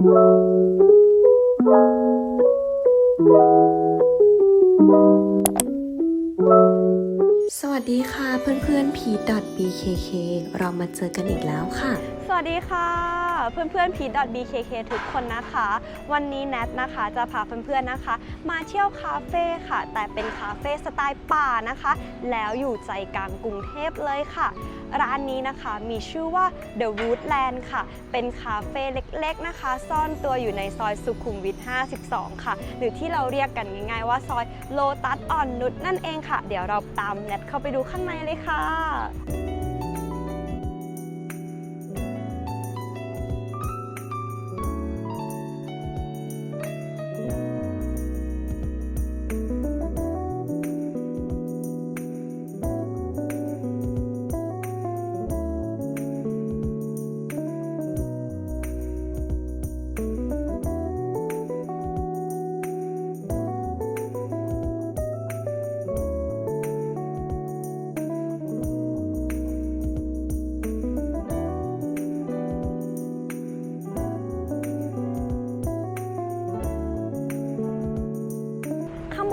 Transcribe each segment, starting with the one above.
สวัสดีค่ะเพื่อนๆ p.bkk เรามาเจอกันอีกแล้วค่ะ สวัสดีค่ะ เพื่อนๆพีด .bkk ทุกคนนะคะ วันนี้แนทนะคะจะพาเพื่อนๆนะคะ มาเที่ยวคาเฟ่ค่ะ แต่เป็นคาเฟ่สไตล์ป่านะคะ แล้วอยู่ใจกลางกรุงเทพเลยค่ะ ร้านนี้นะคะมีชื่อว่า The Woodland ค่ะ เป็นคาเฟ่เล็กๆนะคะ ซ่อนตัวอยู่ในซอยสุขุมวิท 52 ค่ะ หรือที่เราเรียกกันง่ายๆว่าซอยโลตัสอ่อนนุชนั่นเองค่ะ เดี๋ยวเราตามแนทเข้าไปดูข้างในเลยค่ะ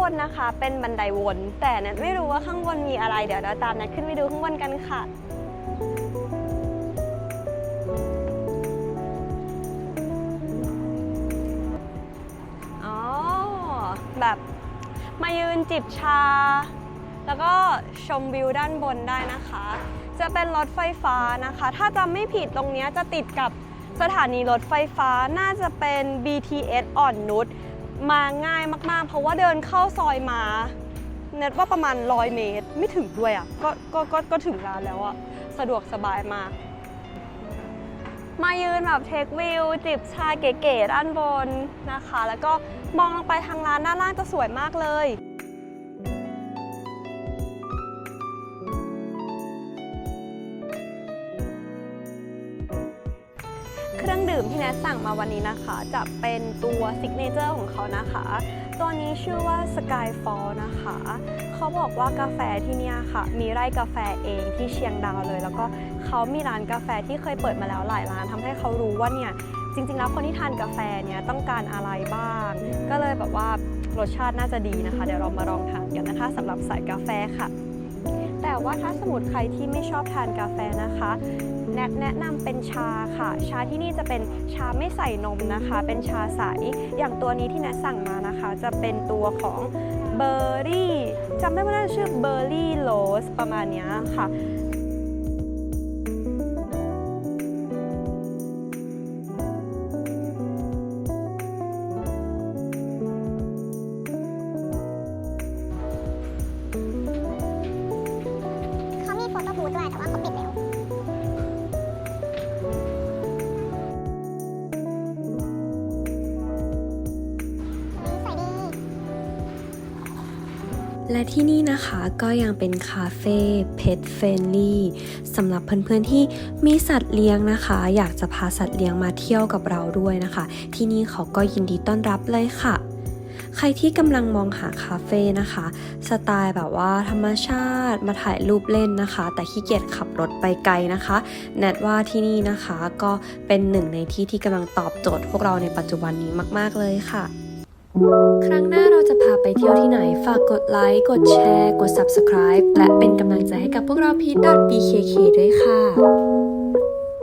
นนะคะ เป็นบันไดวน แต่แนทไม่รู้ว่าข้างบนมีอะไร เดี๋ยวเราตามแนทขึ้นไปดูข้างบนกันค่ะอ๋อแบบมายืนจิบชา แล้วก็ชมวิวด้านบนได้นะคะ จะเป็นรถไฟฟ้านะคะ ถ้าจำไม่ผิดตรงนี้จะติดกับสถานีรถไฟฟ้าน่าจะเป็น BTS อ่อนนุช มาง่ายมากๆ เพราะว่าเดินเข้าซอยมาเน็ตว่าประมาณ100เมตรไม่ถึงด้วยอะ่ะก็ก็ก็ก็ถึงร้านแล้วอะ่ะสะดวกสบายมาก มายืนแบบเทควิว จิบชาเก๋ๆด้านบนนะคะ แล้วก็มองลงไปทางร้านด้านล่างจะสวยมากเลย เครื่องดื่มที่แนทสั่งมาวันนี้นะคะ จะเป็นตัวซิกเนเจอร์ของเขานะคะ ตัวนี้ชื่อว่า Skyfall นะคะ เขาบอกว่ากาแฟที่นี่ค่ะ มีไร่กาแฟเองที่เชียงดาวเลย แล้วก็เขามีร้านกาแฟที่เคยเปิดมาแล้วหลายร้านทำให้เขารู้ว่าเนี่ยจริงๆแล้วคนที่ทานกาแฟเนี่ยต้องการอะไรบ้าง ก็เลยแบบว่ารสชาติน่าจะดีนะคะ เดี๋ยวเรามาลองทานกันนะคะสำหรับสายกาแฟค่ะ แต่ว่าถ้าสมมติใครที่ไม่ชอบทานกาแฟนะคะ แนะแนะนำเป็นชาค่ะ ชาที่นี่จะเป็นชาไม่ใส่นมนะคะ เป็นชาใส อย่างตัวนี้ที่แนะสั่งมานะคะ จะเป็นตัวของเบอร์รี่จำได้ว่าน่าจะชื่อเบอร์รี่โรสประมาณนี้ค่ะ และที่นี่นะคะก็ยังเป็นคาเฟ่เพ t เฟ n ลี่สำหรับเพื่อนๆที่มีสัตว์เลี้ยงนะคะ อยากจะพาสัตว์เลี้ยงมาเที่ยวกับเราด้วยนะคะ ที่นี่เขาก็ยินดีต้อนรับเลยค่ะ ใครที่กำลังมองหาคาเฟ่นะคะ สไตล์แบบว่าธรรมชาติมาถ่ายรูปเล่นนะคะ แต่ขี้เกียจขับรถไปไกลนะคะ แนทว่าที่นี่นะคะก็เป็นหนึ่งในที่ที่กำลังตอบโจทย์พวกเราในปัจจุบันนี้มาก ๆเลยค่ะ ครั้งหน้าเราจะพาไปเที่ยวที่ไหน ฝากกดไลค์ กดแชร์ กด Subscribe และเป็นกำลังใจให้กับพวกเราพี .bkk ด้วยค่ะ